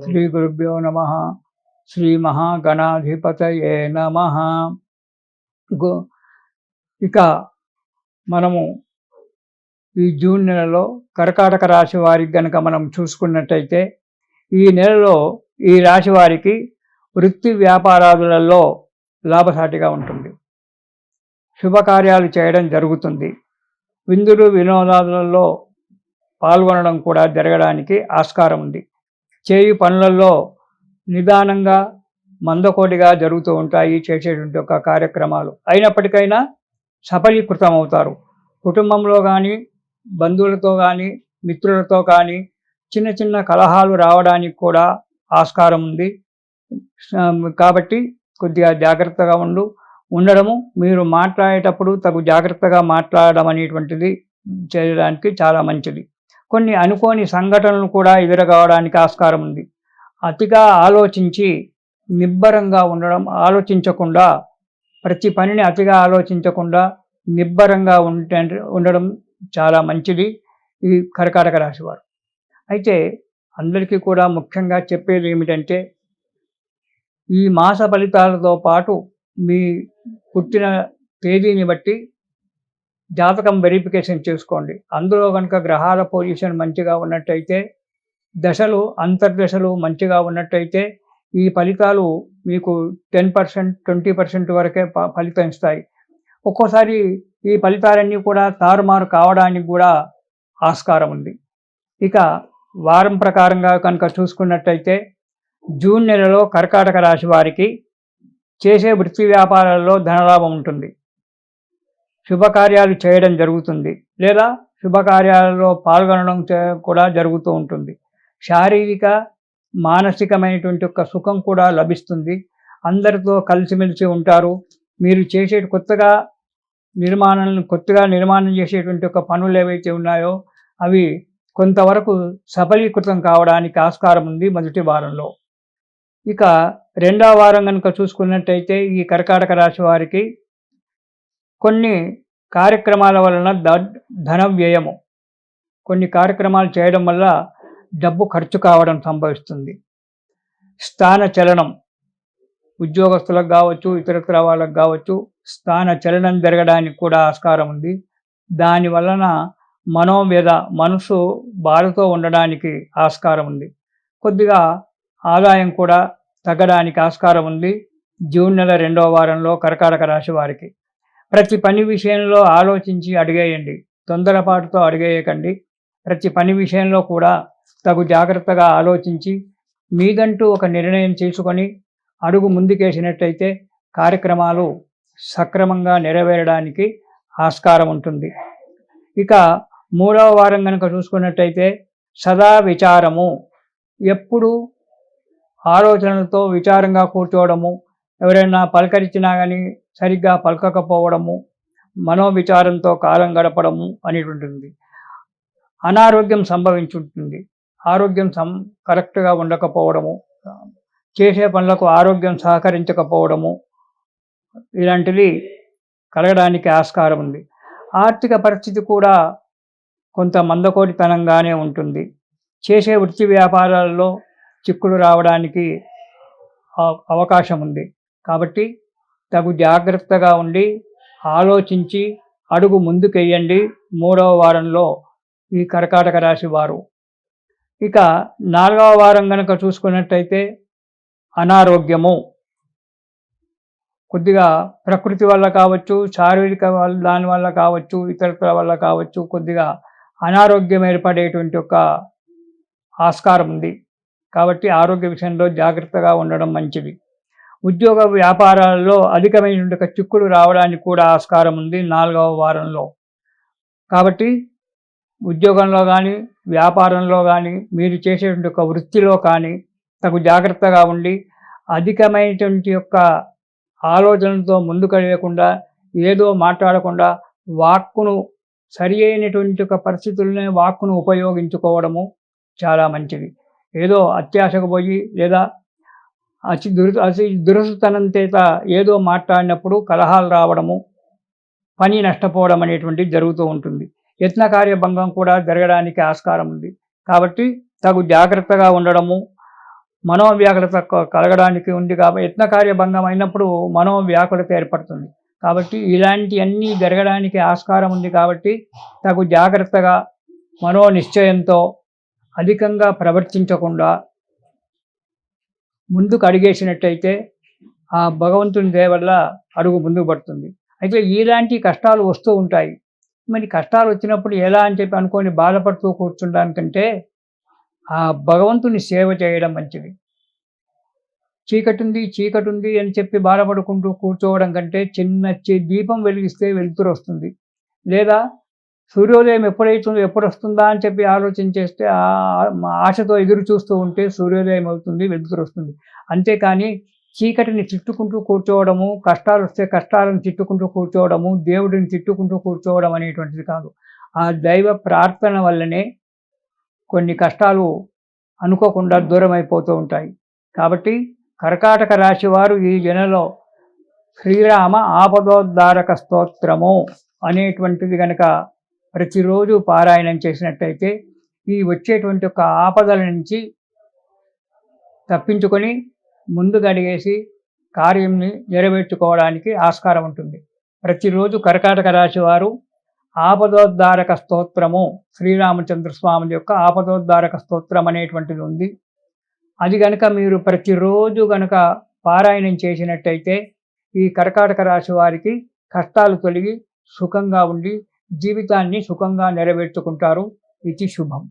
శ్రీ గురుభ్యో నమ. శ్రీ మహాగణాధిపతయే నమ. ఇక మనము ఈ జూన్ నెలలో కర్కాటక రాశి వారికి గనక మనం చూసుకున్నట్టయితే ఈ నెలలో ఈ రాశి వారికి వృత్తి వ్యాపారాదులలో లాభసాటిగా ఉంటుంది. శుభకార్యాలు చేయడం జరుగుతుంది. విందులు వినోదాలలో పాల్గొనడం కూడా జరగడానికి ఆస్కారం ఉంది. చేయు పనులలో నిదానంగా మందకోటిగా జరుగుతూ ఉంటాయి చేసేటువంటి యొక్క కార్యక్రమాలు. అయినప్పటికైనా సఫలీకృతం అవుతారు కుటుంబంలో కానీ బంధువులతో కానీ మిత్రులతో కానీ చిన్న చిన్న కలహాలు రావడానికి కూడా ఆస్కారం ఉంది. కాబట్టి కొద్దిగా జాగ్రత్తగా ఉండు. ఉండడము మీరు మాట్లాడేటప్పుడు తగు జాగ్రత్తగా మాట్లాడడం అనేటువంటిది చేయడానికి చాలా మంచిది. కొన్ని అనుకోని సంఘటనలు కూడా ఎదురకావడానికి ఆస్కారం ఉంది. అతిగా ఆలోచించి నిబ్బరంగా ఉండడం ఆలోచించకుండా ప్రతి పనిని అతిగా ఆలోచించకుండా నిబ్బరంగా ఉంటే ఉండడం చాలా మంచిది ఈ కర్కాటక రాశివారు అయితే అందరికీ కూడా ముఖ్యంగా చెప్పేది ఏమిటంటే ఈ మాస ఫలితాలతో పాటు మీ పుట్టిన తేదీని బట్టి జాతకం వెరిఫికేషన్ చేసుకోండి. అందులో కనుక గ్రహాల పొజిషన్ మంచిగా ఉన్నట్టయితే దశలు అంతర్దశలు మంచిగా ఉన్నట్టయితే ఈ ఫలితాలు మీకు టెన్ పర్సెంట్ ట్వంటీ పర్సెంట్ వరకే ఫలితం ఇస్తాయి. ఒక్కోసారి ఈ ఫలితాలన్నీ కూడా తారుమారు కావడానికి కూడా ఆస్కారం ఉంది. ఇక వారం ప్రకారంగా కనుక చూసుకున్నట్టయితే జూన్ నెలలో కర్కాటక రాశి వారికి చేసే వృత్తి వ్యాపారాల్లో ధనలాభం ఉంటుంది. శుభకార్యాలు చేయడం జరుగుతుంది లేదా శుభకార్యాలలో పాల్గొనడం కూడా జరుగుతూ ఉంటుంది. శారీరక మానసికమైనటువంటి ఒక సుఖం కూడా లభిస్తుంది. అందరితో కలిసిమెలిసి ఉంటారు. మీరు చేసే కొత్తగా నిర్మాణాలను కొత్తగా నిర్మాణం చేసేటువంటి ఒక పనులు ఏవైతే ఉన్నాయో అవి కొంతవరకు సఫలీకృతం కావడానికి ఆస్కారం ఉంది మొదటి వారంలో. ఇక రెండవ వారం కనుక చూసుకున్నట్టయితే ఈ కర్కాటక రాశి వారికి కొన్ని కార్యక్రమాల వలన ధన వ్యయము. కొన్ని కార్యక్రమాలు చేయడం వల్ల డబ్బు ఖర్చు కావడం సంభవిస్తుంది. స్థాన చలనం. ఉద్యోగస్తులకు కావచ్చు ఇతరత్ర వాళ్ళకు కావచ్చు స్థాన చలనం జరగడానికి కూడా ఆస్కారం ఉంది. దాని వలన మనోవ్యధ మనసు బాధతో ఉండడానికి ఆస్కారం ఉంది. కొద్దిగా ఆదాయం కూడా తగ్గడానికి ఆస్కారం ఉంది. జూన్ నెల రెండవ వారంలో కర్కాటక రాశి వారికి. ప్రతి పని విషయంలో ఆలోచించి అడిగేయండి. తొందరపాటుతో అడిగేయకండి. ప్రతి పని విషయంలో కూడా తగు జాగ్రత్తగా ఆలోచించి మీదంటూ ఒక నిర్ణయం తీసుకొని అడుగు ముందుకేసినట్టయితే కార్యక్రమాలు సక్రమంగా నెరవేరడానికి ఆస్కారం ఉంటుంది. ఇక మూడవ వారం కనుక చూసుకున్నట్టయితే సదా విచారము. ఎప్పుడు ఆలోచనలతో విచారంగా కూర్చోవడము ఎవరైనా పలకరించినా కానీ సరిగ్గా పలకకపోవడము మనోవిచారంతో కాలం గడపడము అనేటువంటిది. అనారోగ్యం సంభవించుంటుంది. ఆరోగ్యం సం కరెక్ట్గా ఉండకపోవడము చేసే పనులకు ఆరోగ్యం సహకరించకపోవడము ఇలాంటివి కలగడానికి ఆస్కారం ఉంది. ఆర్థిక పరిస్థితి కూడా కొంత మందకోటితనంగానే ఉంటుంది. చేసే వృత్తి వ్యాపారాల్లో చిక్కులు రావడానికి అవకాశం ఉంది. కాబట్టి తగు జాగ్రత్తగా ఉండి ఆలోచించి అడుగు ముందుకెయ్యండి మూడవ వారంలో ఈ కర్కాటక రాశి వారు. ఇక నాలుగవ వారం కనుక చూసుకున్నట్టయితే అనారోగ్యము. కొద్దిగా ప్రకృతి వల్ల కావచ్చు శారీరక వల్ల దాని వల్ల కావచ్చు ఇతరుల వల్ల కావచ్చు కొద్దిగా అనారోగ్యం ఏర్పడేటువంటి ఒక ఆస్కారం ఉంది. కాబట్టి ఆరోగ్య విషయంలో జాగ్రత్తగా ఉండడం మంచిది. ఉద్యోగ వ్యాపారాలలో అధికమైన చిక్కులు రావడానికి కూడా ఆస్కారం ఉంది నాలుగవ వారంలో. కాబట్టి ఉద్యోగంలో కానీ వ్యాపారంలో కానీ మీరు చేసేటువంటి ఒక వృత్తిలో కానీ తగు జాగ్రత్తగా ఉండి అధికమైనటువంటి యొక్క ఆలోచనలతో ముందుకు లేకుండా ఏదో మాట్లాడకుండా వాక్కును సరి అయినటువంటి ఒక పరిస్థితులనే వాక్కును ఉపయోగించుకోవడము చాలా మంచిది. ఏదో అత్యాశకు పోయి లేదా అతి దురు అతి దురసుతనం చేత ఏదో మాట్లాడినప్పుడు కలహాలు రావడము పని నష్టపోవడం అనేటువంటిది జరుగుతూ ఉంటుంది. యత్న కార్యభంగం కూడా జరగడానికి ఆస్కారం ఉంది. కాబట్టి తగు జాగ్రత్తగా ఉండడము మనోవ్యాకులత క- కలగడానికి ఉంది కాబట్టి యత్న కార్యభంగం అయినప్పుడు మనోవ్యాకులత ఏర్పడుతుంది. కాబట్టి ఇలాంటివన్నీ జరగడానికి ఆస్కారం ఉంది కాబట్టి తగు జాగ్రత్తగా మనో నిశ్చయంతో అధికంగా ప్రవర్తించకుండా ముందుకు అడిగేసినట్టయితే ఆ భగవంతుని దేవల్ల అడుగు ముందుకు పడుతుంది. అయితే ఇలాంటి కష్టాలు వస్తూ ఉంటాయి. మరి కష్టాలు వచ్చినప్పుడు ఎలా అని చెప్పి అనుకొని బాధపడుతూ కూర్చుండడానికంటే ఆ భగవంతుని సేవ చేయడం మంచిది. చీకటి ఉంది చీకటి ఉంది అని చెప్పి బాధపడుకుంటూ కూర్చోవడం కంటే చిన్న దీపం వెలిగిస్తే వెలుతురు వస్తుంది. లేదా సూర్యోదయం ఎప్పుడైతుందో ఎప్పుడు వస్తుందా అని చెప్పి ఆలోచన చేస్తే ఆశతో ఎదురు చూస్తూ ఉంటే సూర్యోదయం అవుతుంది వెలుతురు వస్తుంది. అంతేకాని చీకటిని తిట్టుకుంటూ కూర్చోవడము కష్టాలు వస్తే కష్టాలను తిట్టుకుంటూ కూర్చోవడము దేవుడిని తిట్టుకుంటూ కూర్చోవడం అనేటువంటిది కాదు. ఆ దైవ ప్రార్థన వల్లనే కొన్ని కష్టాలు అనుకోకుండా దూరం అయిపోతూ ఉంటాయి. కాబట్టి కర్కాటక రాశి వారు ఈ జనలో శ్రీరామ ఆపదోద్ధారక స్తోత్రము అనేటువంటిది కనుక ప్రతిరోజు పారాయణం చేసినట్టయితే ఈ వచ్చేటువంటి ఒక ఆపదల నుంచి తప్పించుకొని ముందు గడిగేసి కార్యంని నెరవేర్చుకోవడానికి ఆస్కారం ఉంటుంది. ప్రతిరోజు కర్కాటక రాశి వారు ఆపదోద్ధారక స్తోత్రము శ్రీరామచంద్ర స్వామి యొక్క ఆపదోద్ధారక స్తోత్రం అనేటువంటిది ఉంది. అది గనక మీరు ప్రతిరోజు గనక పారాయణం చేసినట్టయితే ఈ కర్కాటక రాశి వారికి కష్టాలు తొలగి సుఖంగా ఉండి జీవితాన్ని సుఖంగా నెరవేర్చుకుంటారు. ఇది శుభం.